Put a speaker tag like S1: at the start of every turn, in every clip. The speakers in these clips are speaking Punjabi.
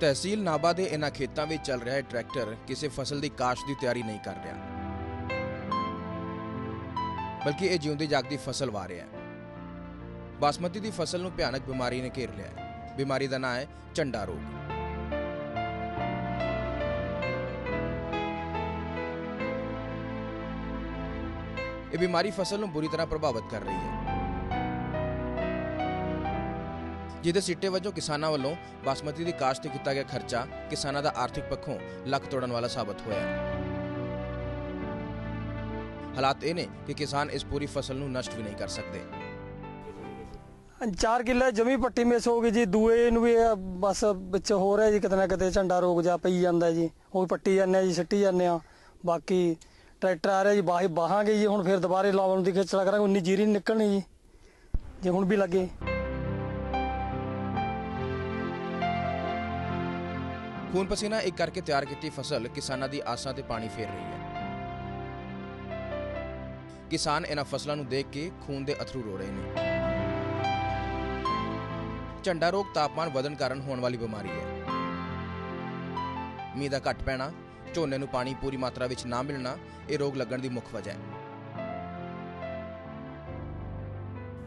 S1: ਤਹਿਸੀਲ ਨਾਬਾ ਦੇ ਇਹਨਾਂ ਖੇਤਾਂ ਵਿੱਚ ਚੱਲ ਰਿਹਾ ਟਰੈਕਟਰ ਕਿਸੇ ਫਸਲ ਦੀ ਕਾਸ਼ਤ ਦੀ ਤਿਆਰੀ ਨਹੀਂ ਕਰ ਰਿਹਾ। ਬਲਕਿ ਇਹ ਜਿਉਂਦੀ ਜਾਗਦੀ ਫਸਲ ਵਾ ਰਿਹਾ ਹੈ। ਬਾਸਮਤੀ ਦੀ ਫਸਲ ਨੂੰ ਭਿਆਨਕ ਬਿਮਾਰੀ ਨੇ ਘੇਰ ਲਿਆ ਹੈ। ਬਿਮਾਰੀ ਦਾ ਨਾਂ ਹੈ ਝੰਡਾ ਰੋਗ। ਇਹ ਬਿਮਾਰੀ ਫਸਲ ਨੂੰ ਬੁਰੀ ਤਰ੍ਹਾਂ ਪ੍ਰਭਾਵਿਤ ਕਰ ਰਹੀ ਹੈ। ਜਿਹਦੇ ਸਿੱਟੇ ਵਜੋਂ ਕਿਸਾਨਾਂ ਵੱਲੋਂ ਬਾਸਮਤੀ ਦੀ ਕਾਸ਼ਤ ਤੇ ਕੀਤਾ ਗਿਆ ਖਰਚਾ ਕਿਸਾਨਾਂ ਦਾ ਆਰਥਿਕ ਪੱਖੋਂ ਲੱਕ ਤੋੜਨ ਵਾਲਾ ਸਾਬਤ ਹੋਇਆ। ਹਾਲਾਤ ਇਹ ਨੇ ਕਿ ਕਿਸਾਨ ਇਸ ਪੂਰੀ ਫਸਲ ਨੂੰ ਨਸ਼ਟ ਵੀ ਨਹੀਂ ਕਰ ਸਕਦੇ।
S2: ਚਾਰ ਕਿੱਲੇ ਜਮੀ ਪੱਟੀ ਮਿਸ ਹੋ ਗਈ ਜੀ, ਦੂਏ ਨੂੰ ਵੀ ਇਹ ਬਸ ਵਿੱਚ ਹੋ ਰਿਹਾ ਜੀ, ਕਿਤੇ ਨਾ ਕਿਤੇ ਝੰਡਾ ਰੋਗ ਜਾ ਪਈ ਜਾਂਦਾ ਜੀ। ਉਹ ਪੱਟੀ ਜਾਂਦੇ ਆ ਜੀ, ਸਿੱਟੀ ਜਾਂਦੇ ਆ। ਬਾਕੀ ਟਰੈਕਟਰ ਆ ਰਿਹਾ ਜੀ, ਬਾਹੀ ਬਾਹਾਂਗੇ ਜੀ, ਹੁਣ ਫਿਰ ਦੁਬਾਰੇ ਲਾਉਣ ਦੀ ਖੇਚਲਾ ਕਰਾਂਗੇ, ਉਨੀ ਜੀਰੀ ਨਿਕਲਣੀ ਜੀ। ਜੇ ਹੁਣ ਵੀ ਲੱਗੇ।
S1: ਖੂਨ ਪਸੀਨਾ ਇੱਕ ਕਰਕੇ ਤਿਆਰ ਕੀਤੀ ਫਸਲ ਕਿਸਾਨਾਂ ਦੀ ਆਸਾਂ ਤੇ ਪਾਣੀ ਫੇਰ ਰਹੀ ਹੈ। ਕਿਸਾਨ ਇਹਨਾਂ ਫਸਲਾਂ ਨੂੰ ਦੇਖ ਕੇ ਖੂਨ ਦੇ ਅਥਰੂ ਰੋ ਰਹੇ ਨੇ। ਝੰਡਾ ਰੋਗ ਤਾਪਮਾਨ ਵਧਣ ਕਾਰਨ ਹੋਣ ਵਾਲੀ ਬਿਮਾਰੀ ਹੈ। ਮੀਂਹ ਦਾ ਘੱਟ ਪੈਣਾ, ਝੋਨੇ ਨੂੰ ਪਾਣੀ ਪੂਰੀ ਮਾਤਰਾ ਵਿੱਚ ਨਾ ਮਿਲਣਾ, ਇਹ ਰੋਗ ਲੱਗਣ ਦੀ ਮੁੱਖ ਵਜ੍ਹਾ ਹੈ।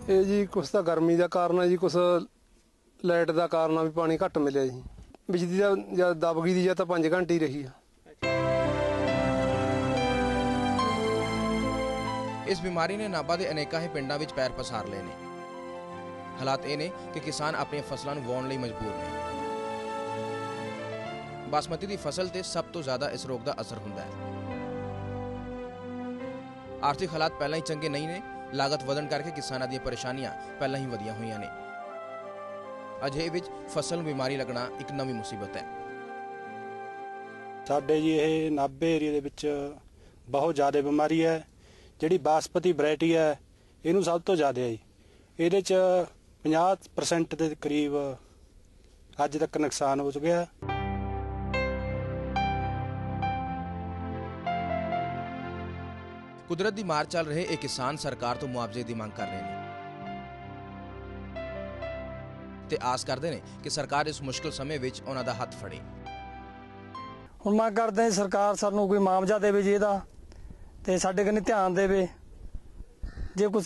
S3: ਇਹ ਜੀ ਕੁਛ ਤਾਂ ਗਰਮੀ ਦਾ ਕਾਰਨ ਹੈ ਜੀ, ਕੁਛ ਲਾਈਟ ਦਾ ਕਾਰਨ ਆ ਵੀ ਪਾਣੀ ਘੱਟ ਮਿਲਿਆ ਜੀ। ਬਿਜਲੀ ਦਾ ਜਦ ਦਬ ਗਈ ਦੀ ਜਾਂ ਤਾਂ 5 ਘੰਟੇ ਹੀ ਰਹੀ ਆ।
S1: ਇਸ ਬਿਮਾਰੀ ਨੇ ਨਾਭਾ ਦੇ ਅਨੇਕਾਂ ਹੀ ਪਿੰਡਾਂ ਵਿੱਚ ਪੈਰ ਪਸਾਰ ਲਏ ਨੇ। ਹਾਲਾਤ ਇਹ ਨੇ ਕਿ ਕਿਸਾਨ ਆਪਣੀਆਂ ਫਸਲਾਂ ਨੂੰ ਵਾਉਣ ਲਈ ਮਜਬੂਰ ਨੇ। ਬਾਸਮਤੀ ਦੀ ਫਸਲ ਤੇ ਸਭ ਤੋਂ ਜ਼ਿਆਦਾ ਇਸ ਰੋਗ ਦਾ ਅਸਰ ਹੁੰਦਾ ਹੈ। ਆਰਥਿਕ ਹਾਲਾਤ ਪਹਿਲਾਂ ਹੀ ਚੰਗੇ ਨਹੀਂ ਨੇ। ਲਾਗਤ ਵਧਣ ਕਰਕੇ ਕਿਸਾਨਾਂ ਦੀਆਂ ਪਰੇਸ਼ਾਨੀਆਂ ਪਹਿਲਾਂ ਹੀ ਵਧੀਆਂ ਹੋਈਆਂ ਨੇ। ਅਜੇ ਵਿੱਚ ਫਸਲ ਨੂੰ ਬਿਮਾਰੀ ਲੱਗਣਾ ਇੱਕ ਨਵੀਂ ਮੁਸੀਬਤ ਹੈ।
S4: ਸਾਡੇ ਜੀ ਇਹ ਨਾਭੇ ਏਰੀਆ ਦੇ ਵਿੱਚ ਬਹੁਤ ਜ਼ਿਆਦਾ ਬਿਮਾਰੀ ਹੈ। ਜਿਹੜੀ ਬਾਸਪਤੀ ਵੈਰਾਈਟੀ ਹੈ ਇਹਨੂੰ ਸਭ ਤੋਂ ਜ਼ਿਆਦਾ ਹੈ ਜੀ। ਇਹਦੇ ਚ 50% ਦੇ ਕਰੀਬ ਅੱਜ ਤੱਕ ਨੁਕਸਾਨ ਹੋ ਚੁੱਕਿਆ ਹੈ।
S1: ਕੁਦਰਤ ਦੀ ਮਾਰ ਚੱਲ ਰਹੇ ਇਹ ਕਿਸਾਨ ਸਰਕਾਰ ਤੋਂ ਮੁਆਵਜ਼ੇ ਦੀ ਮੰਗ ਕਰ ਰਹੇ ਨੇ। ਤੇ ਆਸ ਕਰਦੇ ਨੇ ਕਿ ਸਰਕਾਰ ਇਸ ਮੁਸ਼ਕਲ ਸਮੇਂ ਵਿੱਚ ਉਹਨਾਂ ਦਾ ਹੱਥ ਫੜੇ।
S2: ਹੁਣ ਮੰਗ ਕਰਦੇ ਹਾਂ ਸਰਕਾਰ ਸਾਨੂੰ ਕੋਈ ਮਾਮਜਾ ਦੇਵੇ ਜੀ ਇਹਦਾ ਤੇ ਸਾਡੇ ਕੰਨੀ ਧਿਆਨ ਦੇਵੇ। ਜੇ ਕੁਝ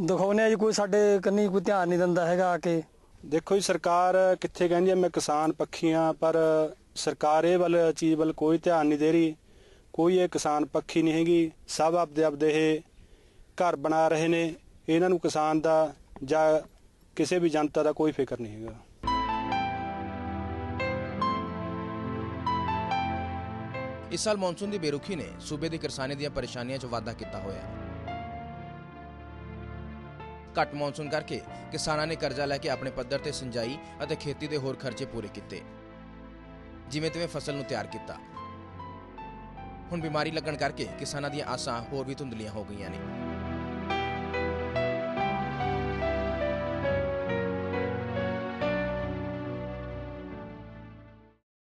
S2: ਦਿਖਾਉਨੇ ਆ ਜੀ ਕੋਈ ਸਾਡੇ ਕੰਨੀ ਕੋਈ ਧਿਆਨ ਨਹੀਂ ਦਿੰਦਾ ਹੈਗਾ ਆ ਕੇ।
S4: ਦੇਖੋ ਜੀ ਸਰਕਾਰ ਕਿੱਥੇ ਕਹਿੰਦੀ ਹੈ ਮੈਂ ਕਿਸਾਨ ਪੱਖੀ ਹਾਂ ਪਰ ਸਰਕਾਰ ਇਹ ਵੱਲ ਚੀਜ਼ ਵੱਲ ਕੋਈ ਧਿਆਨ ਨਹੀਂ ਦੇ ਰਹੀ। ਕੋਈ ਇਹ ਕਿਸਾਨ ਪੱਖੀ ਨਹੀਂ ਹੈਗੀ। ਸਭ ਆਪਦੇ ਆਪਦੇ ਇਹ ਘਰ ਬਣਾ ਰਹੇ ਨੇ। ਇਹਨਾਂ ਨੂੰ ਕਿਸਾਨ ਦਾ ਜਾਂ ਕਿਸੇ ਵੀ ਜਨਤਾ ਦਾ ਕੋਈ ਫਿਕਰ ਨਹੀਂ ਹੈਗਾ।
S1: ਇਸ ਸਾਲ ਮੌਨਸੂਨ ਦੀ ਬੇਰੁਖੀ ਨੇ ਸੂਬੇ ਦੇ ਕਿਸਾਨੀ ਦੀਆਂ ਪਰੇਸ਼ਾਨੀਆਂ 'ਚ ਵਾਧਾ ਕੀਤਾ ਹੋਇਆ। ਹੈ ਘੱਟ ਮੌਨਸੂਨ ਕਰਕੇ ਕਿਸਾਨਾਂ ਨੇ ਕਰਜ਼ਾ ਲੈ ਕੇ ਆਪਣੇ ਪੱਧਰ ਤੇ ਸਿੰਜਾਈ ਅਤੇ ਖੇਤੀ ਦੇ ਹੋਰ ਖਰਚੇ ਪੂਰੇ ਕੀਤੇ। ਜਿਵੇਂ ਤਿਵੇਂ ਫਸਲ ਨੂੰ ਤਿਆਰ ਕੀਤਾ। ਹੁਣ ਬਿਮਾਰੀ ਲੱਗਣ ਕਰਕੇ ਕਿਸਾਨਾਂ ਦੀਆਂ ਆਸਾਂ ਹੋਰ ਵੀ ਧੁੰਦਲੀਆਂ ਹੋ ਗਈਆਂ ਨੇ।